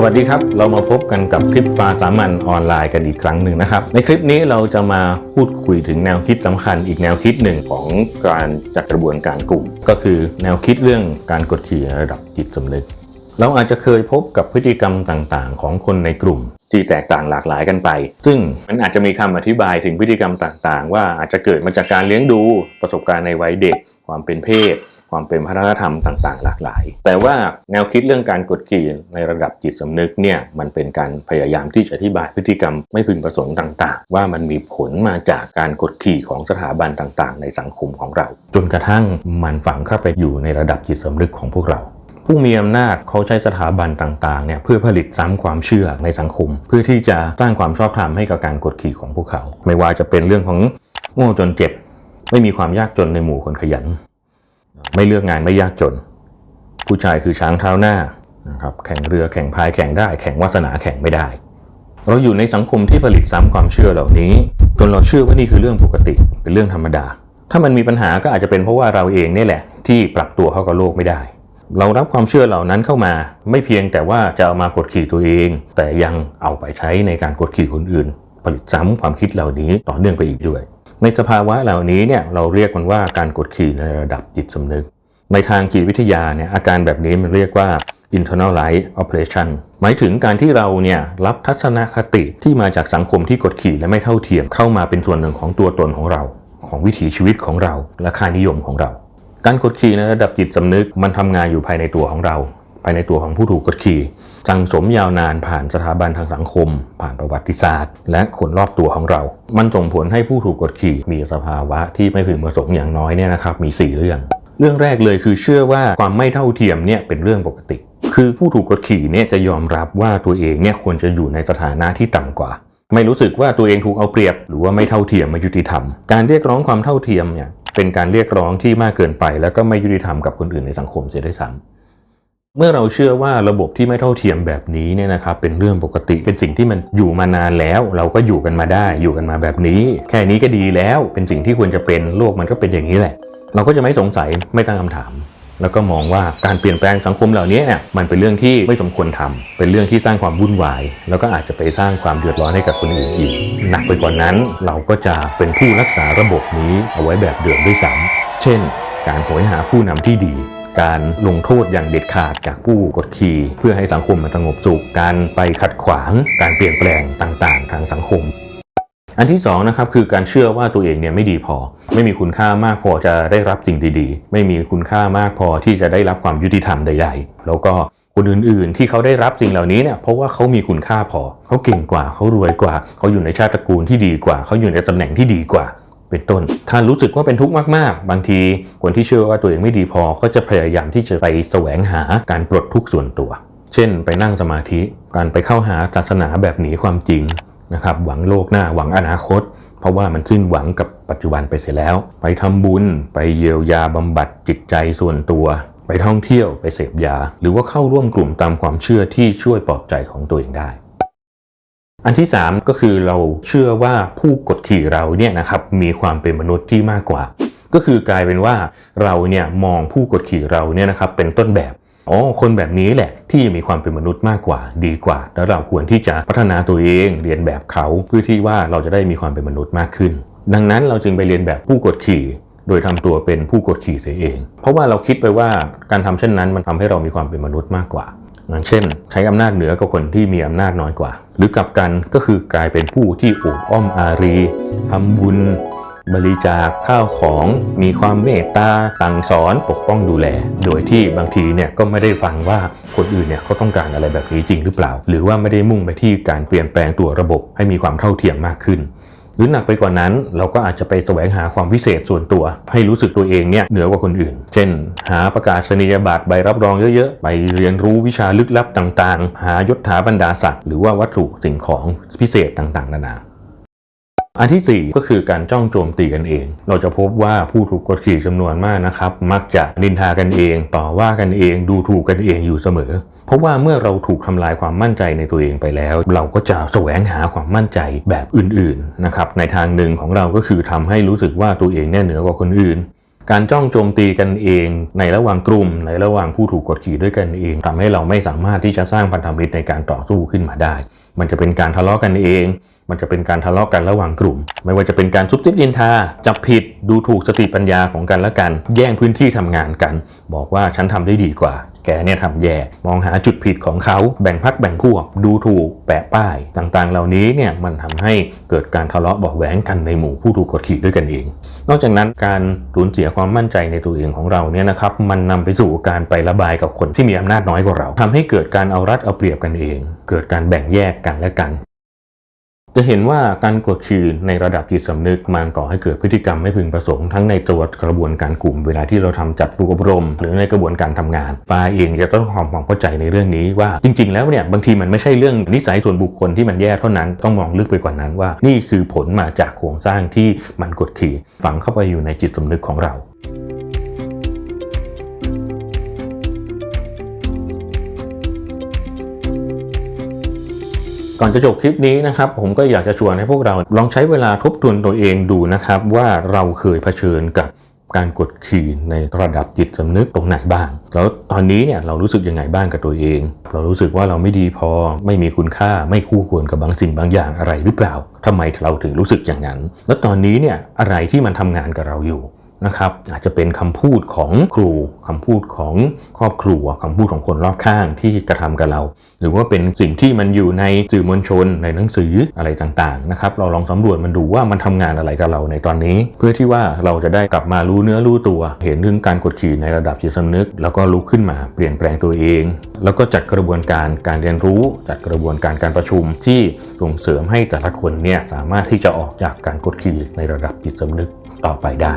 สวัสดีครับ เรามาพบกันกับคลิปฟ้าสามัญออนไลน์กันอีกครั้งหนึ่งนะครับ ในคลิปนี้เราจะมาพูดคุยถึงแนวคิดสำคัญอีกแนวคิดหนึ่งของการจัดกระบวนการกลุ่ม ก็คือแนวคิดเรื่องการกดขี่ระดับจิตสำนึก เราอาจจะเคยพบกับพฤติกรรมต่างๆ ของคนในกลุ่มที่แตกต่างหลากหลายกันไป ซึ่งมันอาจจะมีคำอธิบายถึงพฤติกรรมต่างๆ ว่าอาจจะเกิดมาจากการเลี้ยงดูประสบการณ์ในวัยเด็ก ความเป็นเพศ ความเป็นวัฒนธรรมต่างๆ หลากหลาย แต่ว่าแนวคิดเรื่องการกดขี่ในระดับจิตสำนึกเนี่ยมันเป็นการพยายามที่จะอธิบายพฤติกรรมไม่พึงประสงค์ต่าง ๆ ว่ามันมีผลมาจากการกดขี่ของสถาบันต่าง ๆ ในสังคมของเรา จนกระทั่งมันฝังเข้าไปอยู่ในระดับจิตสำนึกของพวกเราผู้มีอำนาจเขาใช้สถาบันต่างๆเนี่ยเพื่อผลิตซ้ำความเชื่อในสังคม เพื่อที่จะสร้างความชอบธรรมให้กับการกดขี่ของพวกเขา ไม่ว่าจะเป็นเรื่องของโง่จนเจ็บ ไม่มีความยากจนในหมู่คนขยัน ไม่เลือกงานไม่ยากจน ผู้ชายคือช้างเท้าหน้านะครับแข่งเรือแข่งพายแข่งได้ แข่งวาสนาแข่งไม่ได้ เราอยู่ในสังคมที่ผลิตซ้ำความเชื่อเหล่านี้ จนเราเชื่อว่านี่คือเรื่องปกติเป็นเรื่องธรรมดา ถ้ามันมีปัญหาก็อาจจะเป็นเพราะว่าเราเองนี่แหละ ที่ปรับตัวเข้ากับโลกไม่ได้ เรารับความเชื่อเหล่านั้นเข้ามา ไม่เพียงแต่ว่าจะเอามากดขี่ตัวเอง แต่ยังเอาไปใช้ในการกดขี่คนอื่น ผลิตซ้ำความคิดเหล่านี้ต่อเนื่องไปอีกด้วย ในสภาวะเหล่านี้เนี่ยเราเรียกมันว่าการกดขี่ในระดับจิตสำนึก ในทางจิตวิทยาเนี่ยอาการแบบนี้มันเรียกว่า internalized operation หมายถึงการที่เราเนี่ยรับทัศนคติที่มาจากสังคมที่กดขี่และไม่เท่าเทียมเข้ามาเป็นส่วนหนึ่งของตัวตนของเรา ของวิถีชีวิตของเรา และค่านิยมของเรา การกดขี่ในระดับจิตสำนึกมันทำงานอยู่ภายในตัวของเราายในตัวของผู้ถูกกดขี่สั่งสมยาวนานผ่านสถาบันทางสังคม ผ่านประวัติศาสตร์ และคนรอบตัวของเรา มันส่งผลให้ผู้ถูกกดขี่มีสภาวะที่ไม่พึงประสงค์อย่างน้อยเนี่ยนะครับมี 4 เรื่อง เรื่องแรกเลยคือเชื่อว่าความไม่เท่าเทียมเนี่ยเป็นเรื่องปกติ คือผู้ถูกกดขี่เนี่ยจะยอมรับว่าตัวเองเนี่ยควรจะอยู่ในสถานะที่ต่ำกว่า ไม่รู้สึกว่าตัวเองถูกเอาเปรียบ หรือว่าไม่เท่าเทียมไม่ยุติธรรม การเรียกร้องความเท่าเทียมเนี่ยเป็นการเรียกร้องที่มากเกินไป แล้วก็ไม่ยุติธรรมกับคนอื่นในสังคมเสียด้วยซ้ำ เมื่อเราเชื่อว่าระบบที่ไม่เท่าเทียมแบบนี้เนี่ยนะครับเป็นเรื่องปกติเป็นสิ่งที่มันอยู่มานานแล้ว เราก็อยู่กันมาได้อยู่กันมาแบบนี้ แค่นี้ก็ดีแล้วเป็นสิ่งที่ควรจะเป็นโลกมันก็เป็นอย่างนี้แหละ เราก็จะไม่สงสัยไม่ตั้งคำถาม แล้วก็มองว่าการเปลี่ยนแปลงสังคมเหล่านี้เนี่ยมันเป็นเรื่องที่ไม่สมควรทำเป็นเรื่องที่สร้างความวุ่นวาย แล้วก็อาจจะไปสร้างความเดือดร้อนให้กับคนอื่นอีกหนักไปกว่านั้น เราก็จะเป็นผู้รักษาระบบนี้เอาไว้แบบเดิมด้วยซ้ำเช่น การโหยหาผู้นำที่ดี การลงโทษอย่างเด็ดขาดจากผู้กดขี่เพื่อให้สังคมมันสงบสุข การไปขัดขวางการเปลี่ยนแปลงต่างๆ ทางสังคม อันที่สองนะครับคือการเชื่อว่าตัวเองเนี่ยไม่ดีพอ ไม่มีคุณค่ามากพอจะได้รับสิ่งดีๆ ไม่มีคุณค่ามากพอที่จะได้รับความยุติธรรมใด ๆ แล้วก็คนอื่นๆ ที่เขาได้รับสิ่งเหล่านี้เนี่ยเพราะว่าเขามีคุณค่าพอ เขาเก่งกว่าเขารวยกว่า เขาอยู่ในชาติตระกูลที่ดีกว่า เขาอยู่ในตำแหน่งที่ดีกว่า เป็นต้น ถ้ารู้สึกว่าเป็นทุกข์มากๆ บางทีคนที่เชื่อว่าตัวเองไม่ดีพอ ก็จะพยายามที่จะไปแสวงหาการปลดทุกข์ส่วนตัว เช่น ไปนั่งสมาธิ การไปเข้าหาศาสนาแบบหนีความจริงนะครับ หวังโลกหน้า หวังอนาคต เพราะว่ามันสิ้นหวังกับปัจจุบันไปเสียแล้ว ไปทำบุญ ไปเยียวยาบำบัดจิตใจส่วนตัว ไปท่องเที่ยว ไปเสพยา หรือว่าเข้าร่วมกลุ่มตามความเชื่อที่ช่วยปลอบใจของตัวเองได้ อันที่ 3 ก็คือเราเชื่อว่าผู้กดขี่เราเนี่ยนะครับมีความเป็นมนุษย์ที่มากกว่า ก็คือกลายเป็นว่าเราเนี่ยมองผู้กดขี่เราเนี่ยนะครับเป็นต้นแบบอ๋อคนแบบนี้แหละที่มีความเป็นมนุษย์มากกว่าดีกว่า แล้วเราควรที่จะพัฒนาตัวเองเรียนแบบเขาเพื่อที่ว่าเราจะได้มีความเป็นมนุษย์มากขึ้น ดังนั้นเราจึงไปเรียนแบบผู้กดขี่โดยทำตัวเป็นผู้กดขี่เสียเอง เพราะว่าเราคิดไปว่าการทำเช่นนั้นมันทำให้เรามีความเป็นมนุษย์มากกว่า อย่างเช่น ใช้อำนาจเหนือกับคนที่มีอำนาจน้อยกว่า หรือกลับกันก็คือกลายเป็นผู้ที่โอบอ้อมอารีทำบุญ บริจาคข้าวของมีความเมตตาสั่งสอนปกป้องดูแล โดยที่บางทีเนี่ยก็ไม่ได้ฟังว่าคนอื่นเนี่ยเขาต้องการอะไรแบบนี้จริงหรือเปล่า หรือว่าไม่ได้มุ่งไปที่การเปลี่ยนแปลงตัวระบบให้มีความเท่าเทียมมากขึ้น หรือหนักไปกว่านั้นเราก็อาจจะไปแสวงหาความพิเศษส่วนตัว ให้รู้สึกตัวเองเนี่ยเหนือกว่าคนอื่น เช่น หาประกาศนียบัตรใบรับรองเยอะๆ ไปเรียนรู้วิชาลึกลับต่างๆ หายศถาบรรดาศักดิ์หรือว่าวัตถุสิ่งของพิเศษต่างๆ นานา อันที่ 4 ก็คือการจ้องโจมตีกันเอง เราจะพบว่าผู้ถูกกดขี่จำนวนมากนะครับ มักจะนินทากันเอง ต่อว่ากันเอง ดูถูกกันเองอยู่เสมอ เพราะว่าเมื่อเราถูกทำลายความมั่นใจในตัวเองไปแล้ว เราก็จะแสวงหาความมั่นใจแบบอื่นๆนะครับ ในทางหนึ่งของเราก็คือทำให้รู้สึกว่าตัวเองเนี่ยเหนือกว่าคนอื่นการจ้องโจมตีกันเองในระหว่างกลุ่ม ในระหว่างผู้ถูกกดขี่ด้วยกันเองทำให้เราไม่สามารถที่จะสร้างพันธมิตรในการต่อสู้ขึ้นมาได้ มันจะเป็นการทะเลาะกันเอง มันจะเป็นการทะเลาะกันระหว่างกลุ่ม ไม่ว่าจะเป็นการซุบซิบยินทา จับผิดดูถูกสติปัญญาของกันและกัน แย่งพื้นที่ทำงานกัน บอกว่าฉันทำได้ดีกว่า แกเนี่ยทำแย่ มองหาจุดผิดของเขาแบ่งพักแบ่งพวก ดูถูกแปะป้าย ต่างๆ เหล่านี้เนี่ยมันทำให้เกิดการทะเลาะเบาะแหวงกันในหมู่ผู้ถูกกดขี่ด้วยกันเอง นอกจากนั้นการสูญเสียความมั่นใจในตัวเองของเราเนี่ยนะครับมันนำไปสู่การไประบายกับคนที่มีอำนาจน้อยกว่าเราทำให้เกิดการเอารัดเอาเปรียบกันเอง เกิดการแบ่งแยกกันและกัน จะเห็นว่าการกดขี่ในระดับจิตสำนึกมันก่อให้เกิดพฤติกรรมไม่พึงประสงค์ทั้งในตัวกระบวนการกลุ่มเวลาที่เราทำจัดฝึกอบรม หรือในกระบวนการทำงานฟ้าเองจะต้องทำความเข้าใจในเรื่องนี้ว่าจริง ๆ แล้วเนี่ยบางทีมันไม่ใช่เรื่องนิสัยส่วนบุคคลที่มันแย่เท่านั้นต้องมองลึกไปกว่านั้นว่า นี่คือผลมาจากโครงสร้างที่มันกดขี่ฝังเข้าไปอยู่ในจิตสำนึกของเรา ก่อนจะจบคลิปนี้นะครับผมก็อยากจะชวนให้พวกเราลองใช้เวลาทบทวนตัวเองดูนะครับว่าเราเคยเผชิญกับการกดขี่ในระดับจิตสำนึกตรงไหนบ้าง แล้วตอนนี้เนี่ยเรารู้สึกยังไงบ้างกับตัวเอง เรารู้สึกว่าเราไม่ดีพอ ไม่มีคุณค่า ไม่คู่ควรกับบางสิ่งบางอย่างอะไรหรือเปล่าทำไมเราถึงรู้สึกอย่างนั้น แล้วตอนนี้เนี่ยอะไรที่มันทำงานกับเราอยู่ นะครับอาจจะเป็นคำพูดของครูคำพูดของครอบครัวคำพูดของคนรอบข้างที่กระทำกับเรา หรือว่าเป็นสิ่งที่มันอยู่ในสื่อมวลชนในหนังสืออะไรต่างๆนะครับเราลองสำรวจมันดูว่ามันทำงานอะไรกับเราในตอนนี้ เพื่อที่ว่าเราจะได้กลับมารู้เนื้อรู้ตัว เห็นเรื่องการกดขี่ในระดับจิตสำนึก แล้วก็ลุกขึ้นมาเปลี่ยนแปลงตัวเอง แล้วก็จัดกระบวนการการเรียนรู้ จัดกระบวนการการประชุมที่ส่งเสริมให้แต่ละคนเนี่ยสามารถที่จะออกจากการกดขี่ในระดับจิตสำนึกต่อไปได้